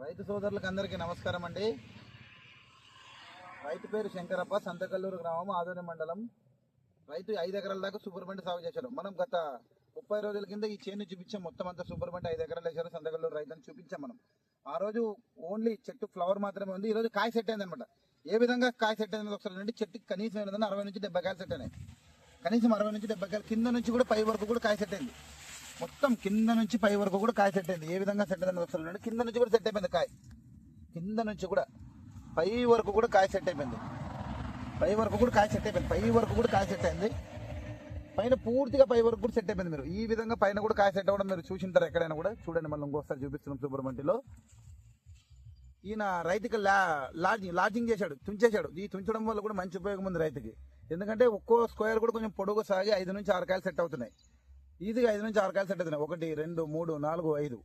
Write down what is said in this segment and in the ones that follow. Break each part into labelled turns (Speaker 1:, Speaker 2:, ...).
Speaker 1: రైతు సోదరులకు అందరికీ నమస్కారం అండి. రైతు పేరు శంకరప్ప సంతకల్లూరు గ్రామం ఆదోని మండలం. రైతు ఐదు ఎకరాల దాకా సూపర్ సాగు చేశారు మనం గత ముప్పై రోజుల కింద ఈ చేను చూపించాం. మొత్తం అంతా సూపర్ ఐదు ఎకరాలు వేశారు. సంతకల్లూరు రైతులను చూపించాం మనం. ఆ రోజు ఓన్లీ చెట్టు ఫ్లవర్ మాత్రమే ఉంది. ఈ రోజు కాయ సెట్ అయింది అనమాట ఏ విధంగా కాయ సెట్ అయింది ఒకసారి అంటే చెట్టు కనీసం ఏంటంటే అరవై నుంచి డెబ్బై కాయలు సెట్ అయినాయి. కనీసం అరవై నుంచి డెబ్బై కాయలు కింద నుంచి కూడా పై వరకు కూడా కాయ సెట్ అయింది. మొత్తం కింద నుంచి పై వరకు కూడా కాయ సెట్ అయింది. ఏ విధంగా సెట్ అయింది ఒకసారి చూడండి. కింద నుంచి కూడా సెట్ అయిపోయింది కాయ. కింద నుంచి కూడా పై వరకు కూడా కాయ సెట్ అయిపోయింది. పై వరకు కూడా కాయ సెట్ అయిపోయింది. పై వరకు కూడా కాయ సెట్ అయింది. పైన పూర్తిగా పై వరకు కూడా సెట్ అయిపోయింది మీరు. ఈ విధంగా పైన కూడా కాయ సెట్ అవ్వడం మీరు చూసింటారు ఎక్కడైనా కూడా చూడండి మళ్ళీ ఇంకోసారి చూపిస్తున్నాం సుబ్రహ్మణ్యంలో. ఈయన రైతుకి లా లాడ్జింగ్ లాడ్జింగ్ చేశాడు తుంచేశాడు. ఈ తుంచడం వల్ల కూడా మంచి ఉపయోగం ఉంది రైతుకి. ఎందుకంటే ఒక్కో స్క్వేర్ కూడా కొంచెం పొడుగు సాగి ఐదు నుంచి ఆరు కాయలు సెట్ అవుతున్నాయి. ఈజీగా ఐదు నుంచి ఆరు కాయలు సెట్ అవుతున్నాయి. ఒకటి రెండు మూడు నాలుగు ఐదు.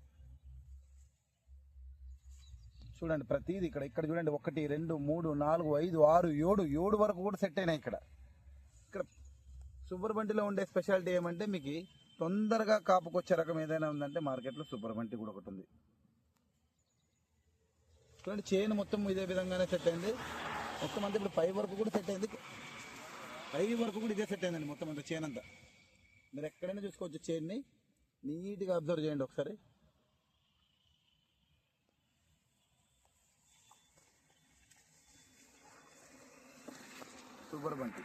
Speaker 1: చూడండి ప్రతిది ఇక్కడ ఇక్కడ చూడండి ఒకటి రెండు మూడు నాలుగు ఐదు ఆరు ఏడు ఏడు వరకు కూడా సెట్ అయినాయి ఇక్కడ. ఇక్కడ సూపర్ బంటిలో ఉండే స్పెషాలిటీ ఏమంటే మీకు తొందరగా కాపుకొచ్చే రకం ఏదైనా ఉందంటే మార్కెట్లో సూపర్ బంటి కూడా ఒకటి ఉంది. చూడండి చైన్ మొత్తం ఇదే విధంగానే సెట్ అయింది. మొత్తం అంతా ఇప్పుడు పై వరకు కూడా సెట్ అయింది. పై వరకు కూడా ఇదే సెట్ అయిందండి మొత్తం అంతా చైన్ అంతా. మీరు ఎక్కడైనా చూసుకోవచ్చు చైన్ని నీట్గా అబ్జర్వ్ చేయండి ఒకసారి. సూపర్ బంటి